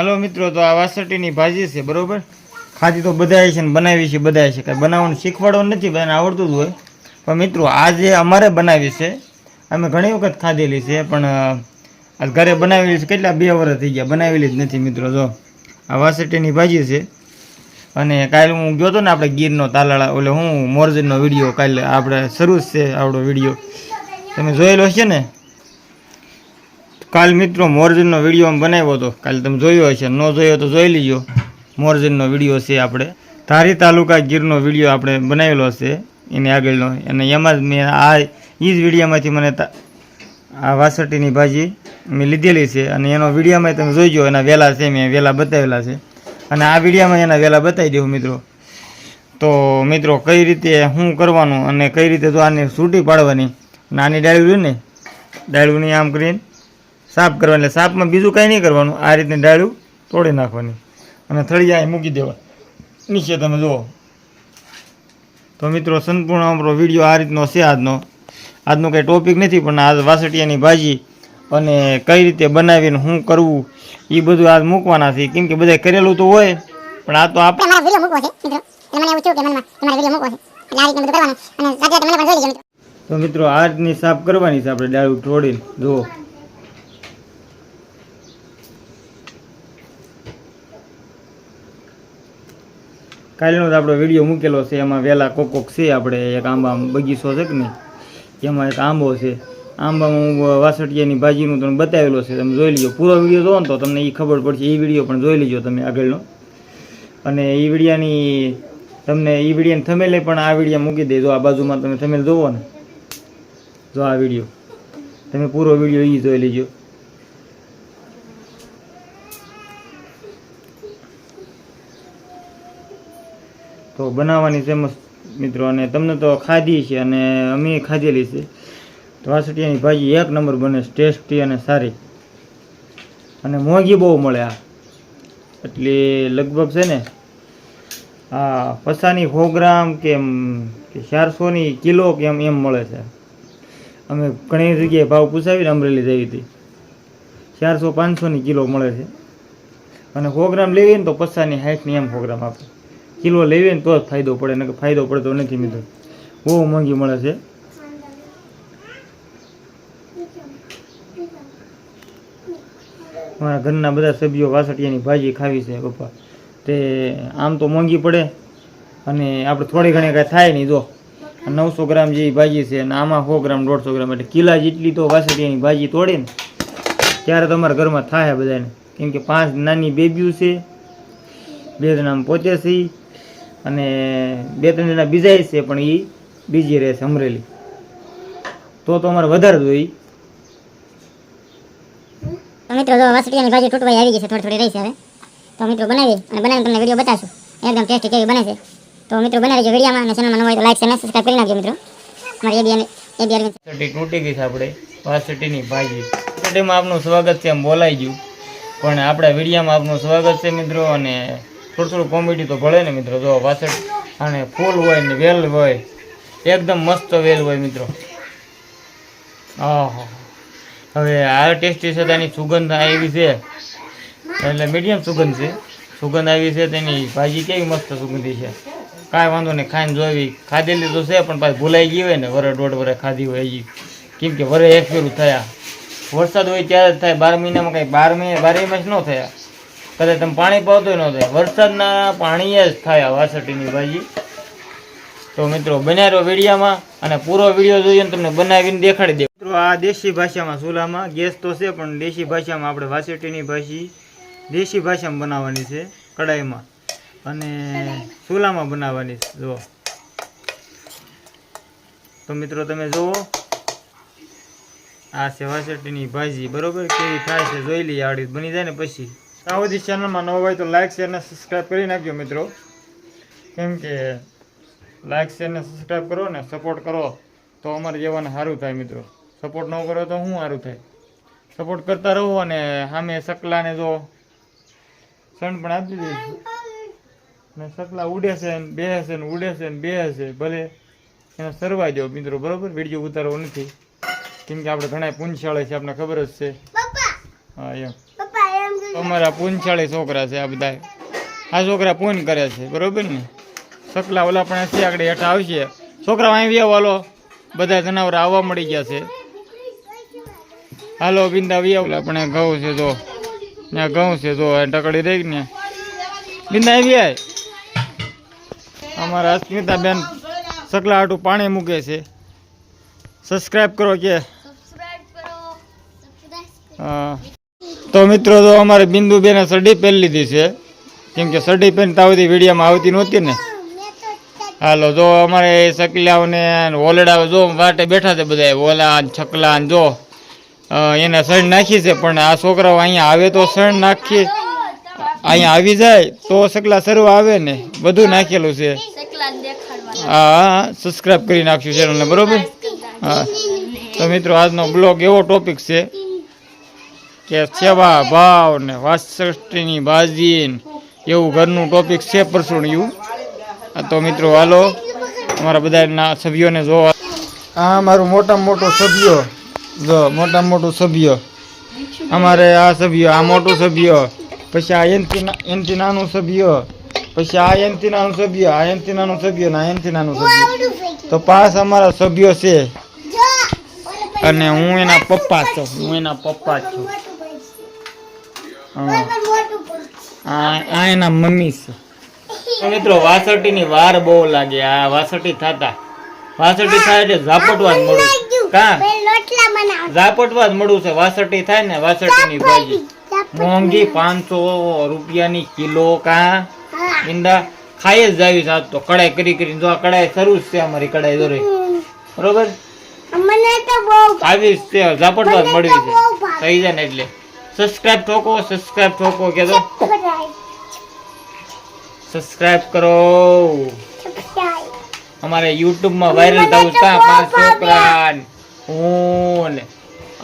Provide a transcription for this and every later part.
હાલો મિત્રો, તો આ વાસટીની ભાજી છે, બરાબર? ખાધી તો બધાય છે ને બનાવી છે બધાય છે. કાંઈ બનાવવાનું શીખવાડવાનું નથી બધાને આવડતું જ હોય. પણ મિત્રો, આ જે અમારે બનાવી છે, અમે ઘણી વખત ખાધેલી છે, પણ આ ઘરે બનાવેલી છે, કેટલા બે વર્ષ થઈ ગયા, બનાવેલી જ નથી મિત્રો, જો. આ વાસટીની ભાજી છે. અને કાલે હું ગયો હતો ને આપણે ગીરનો તાલાળા ઓલે હું મોરજનનો વીડિયો કાલે આપણે શરૂ છે આપણો વીડિયો. તમે જોયેલો છે ને? કાલ મિત્રો મોરજનનો વીડિયો બનાવ્યો હતો. કાલે તમે જોયો હશે. ન જોયો તો જોઈ લીજો. મોરજનનો વીડિયો છે આપણે. ધારી તાલુકા ગીરનો વીડિયો આપણે બનાવેલો છે એની આગળનો. અને એમાં જ મેં આ એ જ વિડીયામાંથી મને આ વાસટીની ભાજી મેં લીધેલી છે. અને એનો વિડીયામાં તમે જોઈજો, એના વેલા છે મેં વેલા બતાવેલા છે. અને આ વિડીયામાં એના વેલા બતાવી દઉં મિત્રો. તો મિત્રો કઈ રીતે શું કરવાનું અને કઈ રીતે તો આને સૂટી પાડવાની. નાની રહ્યું ને? ડાળીઓની આમ કરીને સાફ કરવાની એટલે સાફમાં બીજું કાંઈ નહીં કરવાનું. આ રીતની ડાળું તોડી નાખવાની અને થળિયા મૂકી દેવા. નીચે તમે જુઓ. તો મિત્રો સંપૂર્ણ અમારો વીડિયો આ રીતનો છે આજનો. આજનો કંઈ ટોપિક નથી પણ આજ વાસટિયાની ભાજી અને કઈ રીતે બનાવીને શું કરવું એ બધું આજ મૂકવાના છે. કેમ કે બધા કરેલું તો હોય પણ આ તો આપણે તો મિત્રો. આ રીતની સાફ કરવાની છે આપણે ડાળું તોડીને. જુઓ. કાલનો જ આપણો વીડિયો મૂકેલો છે, એમાં વહેલા કોક કોક છે આપણે, એક આંબા બગીચો છે કે નહીં? એમાં એક આંબો છે. આંબામાં હું વાસટિયાની ભાજીનું તમને બતાવેલો છે, તમે જોઈ લીજો પૂરો વીડિયો જોવો ને તો તમને એ ખબર પડશે એ વીડિયો પણ જોઈ લીજો તમે આગળનો. અને એ વિડીયાની તમને એ વિડીયાની થમેલે પણ આ વિડીયા મૂકી દેજો, આ બાજુમાં તમે થમેલ જોવો ને. જો આ વીડિયો. તમે પૂરો વીડિયો એ જોઈ લેજો. તો બનાવવાની ફેમસ મિત્રો, અને તમને તો ખાધી છે અને અમે ખાધેલી છે. તો ભાજી એક નંબર બને, ટેસ્ટી અને સારી. અને મોંઘી બહુ મળે આ. એટલે લગભગ છે ને, આ પસાની સો ગ્રામ કે ચારસોની કિલો કે એમ એમ મળે છે. અમે ઘણી જગ્યાએ ભાવ પૂછાવીને અમરેલી જઈ હતી. ચારસો પાંચસોની કિલો મળે છે. અને સો ગ્રામ લેવીએ ને તો પચાસની, સાઠની એમ સો ગ્રામ આપે. કિલો લેવીએ ને તો જ ફાયદો પડે ને ફાયદો પડતો નથી મિત્રો. બહુ મોંઘી મળે છે. મારા ઘરના બધા સભ્યો વાસટિયાની ભાજી ખાવી છે, પપ્પા. તે આમ તો મોંઘી પડે, અને આપણે થોડી ઘણી કાંઈ થાય નહીં જો. નવસો ગ્રામ જેવી ભાજી છે, અને આમાં સો ગ્રામ, દોઢસો ગ્રામ. એટલે કિલા જેટલી તો વાસટિયાની ભાજી તોડે ને, ત્યારે તમારા ઘરમાં થાય બધાને. કેમ કે પાંચ નાની બેબીઓ છે બે જણા પોતે છે અને બે ત્રણ જણા બીજા છે પણ એ બીજી રહેશે અમરેલી. તો તો અમારે વધારે જોઈએ તો મિત્રો જો વાસળિયાની ભાજી તૂટવાઈ આવી ગઈ છે થોડી થોડી રહી છે હવે. તો મિત્રો બનાવી અને બનાવીને તમને વીડિયો બતાવશું. એકદમ ટેસ્ટી કેવી બને છે. તો મિત્રો બનાવી જો વિડીયોમાં અને ચેનલમાં ન હોય તો લાઈક અને સબસ્ક્રાઈબ કરી નાખજો મિત્રો. અમારી એબીએન એબીએન એ તૂટી ગઈ છે આપણે વાસટીની ભાજી. વાસટીમાં આપનું સ્વાગત છે એમ બોલાઈ ગયું. પણ આપણા વિડીયામાં આપનું સ્વાગત છે મિત્રો અને થોડું થોડું કોમેડી તો ભળે ને મિત્રો, જો પાછળ અને ફૂલ હોય ને વેલ હોય, એકદમ મસ્ત વેલ હોય મિત્રો. આહા હવે આ ટેસ્ટી છે તેની સુગંધ આવી છે. એટલે મીડિયમ સુગંધ છે. સુગંધ આવી છે તેની ભાજી કેવી મસ્ત સુગંધી છે. કાંઈ વાંધો નહીં, ખાઈને જોવી. ખાધેલી તો છે, પણ પાછી ભૂલાઈ ગઈ હોય ને વરે દોઢ વરે ખાધી હોય હજી કેમ કે વરે એક ફેરું થયા. વરસાદ હોય ત્યારે જ થાય, બાર મહિનામાં કાંઈ બાર મહિના બારે માસ ન થયા. કદાચ તમે પાણી પાવતો ન થાય. વરસાદના પાણી જ થાય આ વાસટીની ભાજી. તો મિત્રો રહો વિડીયામાં અને પૂરો વીડિયો જોઈએ ને તમને બનાવીને દેખાડી દે મિત્રો, આ દેશી ભાષામાં ચૂલામાં ગેસ તો છે, પણ દેશી ભાષામાં આપણે વાસટીની ભાજી દેશી ભાષામાં બનાવવાની છે કડાઈમાં અને ચૂલામાં બનાવવાની છે, જુઓ. તો મિત્રો, તમે જુઓ. આ છે વાસટીની ભાજી. બરોબર? કેવી થાય છે, જોઈ લઈએ. આવડી બની જાય ને પછી. ત્યાં સુધી ચેનલમાં ન હોય તો લાઇક શેર ને સબસ્ક્રાઈબ કરી નાખજો મિત્રો. કેમ કે લાઇક શેર ને સબસ્ક્રાઈબ કરો ને સપોર્ટ કરો તો અમારે જેવાને સારું થાય મિત્રો. સપોર્ટ ન કરો તો શું સારું થાય? સપોર્ટ કરતા રહો અને સામે સકલાને જો સણ પણ આપી દઈશું ને સકલા ઉડે છે ને બે છે ને ઉડે છે ને બે છે ભલે એને સરવાઈ જાવ મિત્રો બરોબર? વીડિયો ઉતારવો નથી. કેમ કે આપણે ઘણા પૂંછાળે છે આપણે ખબર જ છે. હા એમ. અમારા પૂંછાળી છોકરા છે આ બધા આ છોકરા પૂન કરે છે બરોબર ને? સકલા ઓલા પણ હશે આગળ હેઠા આવશે. છોકરા અહીં વ્યાવ હાલો. બધા જનાવર આવવા મળી ગયા છે. હાલો બિંદા વ્યાવ. ઓલા પણ ઘઉં છે જો. ત્યાં ઘઉં છે જો ટકડી રહી ને. બિંદા આવી આય અમારા અસ્મિતાબેન સકલા હાટું પાણી મૂકે છે. સબસ્ક્રાઈબ કરો કે. હા. તો મિત્રો, તો અમારે બિંદુ બેને સડી પહેરી લીધી છે. કેમ કે સડી ત્યાં સુધી વિડીયોમાં આવતી નહોતી ને. હાલો, જો અમારે સકલાઓને ઓલડા જો વાટે બેઠા છે બધા ઓલા છકલા જો એને સણ નાખી છે, પણ આ છોકરાઓ અહીંયા આવે તો સણ નાખી, અહીંયા આવી જાય તો સકલા સરવા આવે ને. બધું નાખેલું છે. હા સબસ્ક્રાઈબ કરી નાખ્યું ચેનલને બરોબર? હા. તો મિત્રો, આજનો બ્લોગ એવો ટોપિક છે. કે સેવા ભાવ ને વાસષ્ટીની બાજી એવું ઘરનું ટોપિક છે પરસુણ્યું આ તો મિત્રો હાલો અમારા બધાના સભ્યોને જોવા. આ મારું મોટામાં મોટું સભ્ય જો મોટામાં મોટું સભ્ય. અમારે આ સભ્ય આ મોટું સભ્ય. પછી આ એનથી ના- એનથી નાનું સભ્ય. પછી આ એનથી નાનું સભ્ય આ એનથી નાનું સભ્ય ને આ એનથી નાનું સભ્ય. તો પાંચ અમારા સભ્યો છે. અને હું એના પપ્પા છું હું એના પપ્પા છું. આ આ એના મમ્મી છે. તો મિત્રો વાસટીની વાર બહુ લાગે. આ વાસટી થતા. વાસટી થાય એટલે ઝાપટવા જ મળું. કા? ઝાપટવા જ મળું છે. વાસટી થાય ને વાસટીની ભાજી. મોંઘી પાંચસો રૂપિયાની કિલો કા? ઈંડા. ખાઈ જ જાવી સાત તો કડાઈ કરી કરીને જો આ કડાઈ શરૂ છે અમારી કડાઈ દોરે બરોબર? આવી છે. ઝાપટવા જ મળ્યું છે. થઈ જાય ને એટલે. સબસ્ક્રાઇબ ઠોકો સબસ્ક્રાઇબ ઠોકો કે તો સબસ્ક્રાઇબ કરો. અમારે યુટ્યુબમાં માં વાયરલ થવું છે કાં પાંચ છોકરા ને હું ને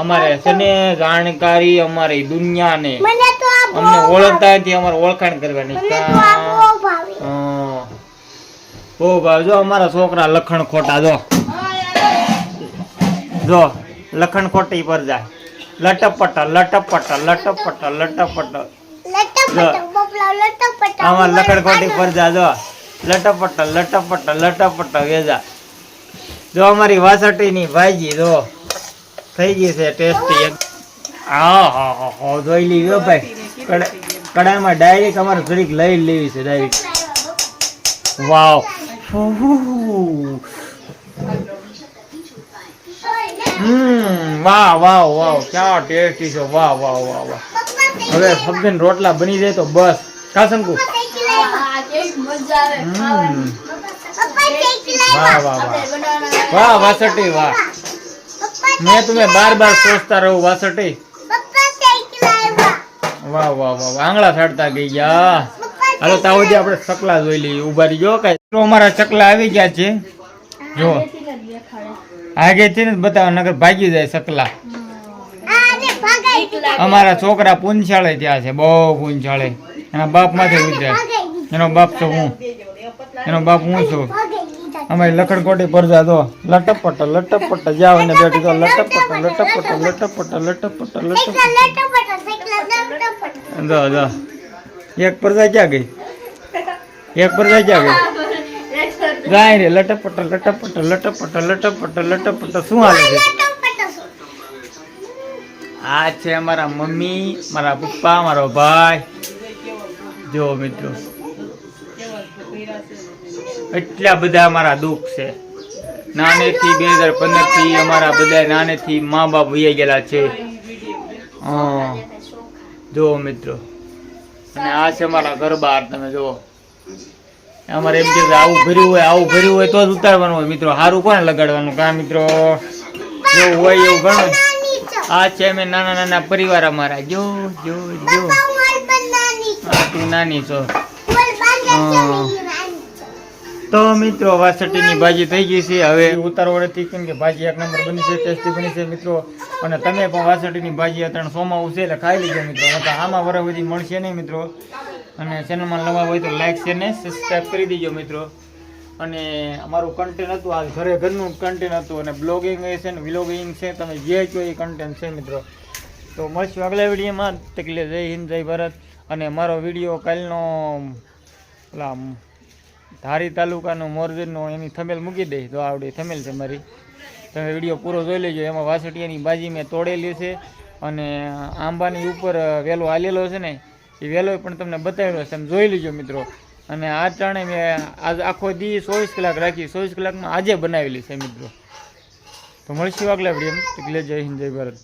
અમારે છે ને જાણકારી અમારી દુનિયાને તો અમને ઓળખતા નથી અમારે ઓળખાણ કરવાની તો. બહુ ભાવ જો અમારા છોકરા લખણ ખોટા જો. જો લખણ ખોટી પર જાય. લટપટ લટપટ લટપટ લટપટ આમાં ખોટી પર જા જો લટપટ લટપટ લટપટ વેજા જો અમારી વાસટીની ભાજી જો થઈ ગઈ છે ટેસ્ટી હા હા હા હા જોઈ લીધો ભાઈ કડા- કડાઈમાં ડાયરેક્ટ અમારે જરીક લઈ લેવી છે ડાયરેક્ટ વાવ હમ, વાહ વાહ વાહ, ક્યાં ટેસ્ટી છે. વાહ વાહ વાહ વાહ. હવે ફક્ત રોટલા બની જાય તો બસ. કાસનકુ વાહ વાહ વાહ. વાહ વાસટી વાહ. મેં તમે બાર બાર સોચતા રહું વાસટી વાહ વાહ વાહ આંગળા સાડતા ગઈ ગયા. હાલો તાવજી આપણે ચકલા જોઈ લઈએ. ઊભા રહી જો કઈ. અમારા ચકલા આવી ગયા છે. જો. આગેથી ને બતાવવા નગર ભાગી જાય સકલા. અમારા છોકરા પૂંછાળે ત્યાં છે બહુ પૂંછાળે. એના બાપમાંથી ઉતર્યા. એનો બાપ તો હું? એનો બાપ હું છું? અમે લખડકોટી પર પરજા તો. લટપટ લટપટ જાવ ને બેઠી તો. લટપટ લટપટ લટપટ લટપટ લટપટ દો દો એક પરજા ક્યાં ગઈ? એક પરજા ક્યાં ગઈ? ગાય રે, લટપટ લટપટ લટપટ લટપટ લટપટ, શું હાલે છે? આ છે મારા મમ્મી, મારા પપ્પા, મારો ભાઈ. જો મિત્રો, એટલા બધા અમારા દુઃખ છે. નાનેથી બે હજાર પંદરથી અમારા બધા નાનેથી મા બાપ વૈયા ગયેલા છે. હા. જો મિત્રો, અને આ છે અમારા ઘર બહાર, તમે જુઓ. અમારે એમ કે આવું ભર્યું હોય, આવું ભર્યું હોય તો જ ઉતારવાનું હોય. મિત્રો સારું કોને લગાડવાનું? કા મિત્રો? જેવું હોય એવું ઘણું આ છે અમે નાના નાના પરિવાર અમારા. જો જો જો. તું નાની છો. તો મિત્રો વાસટીની ભાજી થઈ ગઈ છે. હવે ઉતારવાથી કેમ કે ભાજી એક નંબર બની છે, ટેસ્ટી બની છે, મિત્રો. અને તમે પણ વાસટીની ભાજી અત્રણ સોમાં ઉછે એટલે ખાઈ લેજો, મિત્રો. આમાં વરવધી મળશે નહીં, મિત્રો. અને ચેનલમાં નવા હોય તો લાઈક છે ને સબસ્ક્રાઈબ કરી દેજો મિત્રો. અને અમારું કન્ટેન્ટ હતું આ ઘરે ઘરનું કન્ટેન્ટ હતું અને બ્લોગિંગ છે ને વ્લોગિંગ છે, તમે જે કહો એ કન્ટેન્ટ છે મિત્રો. તો મળશું આગલા વિડીયોમાં. તકલીફ જય હિન્દ, જય ભારત. અને મારો વીડિયો કાલનો, પેલા ધારી તાલુકાનો મોરજનનો એની થમેલ મૂકી દઈશ તો આવડી થમેલ છે મારી. તમે વીડિયો પૂરો જોઈ લેજો. એમાં વાસટિયાની બાજી મેં તોડેલી છે. અને આંબાની ઉપર વેલો આલેલો છે ને એ વહેલો પણ તમને બતાવેલો છે, તમે જોઈ લેજો મિત્રો. અને આ ચાણે મેં આજ આખો દી ચોવીસ કલાક રાખી, ચોવીસ કલાકમાં આજે બનાવેલી છે મિત્રો. તો મળશું આગલા વિડીયોમાં એટલે જય હિન્દ, જય ભારત.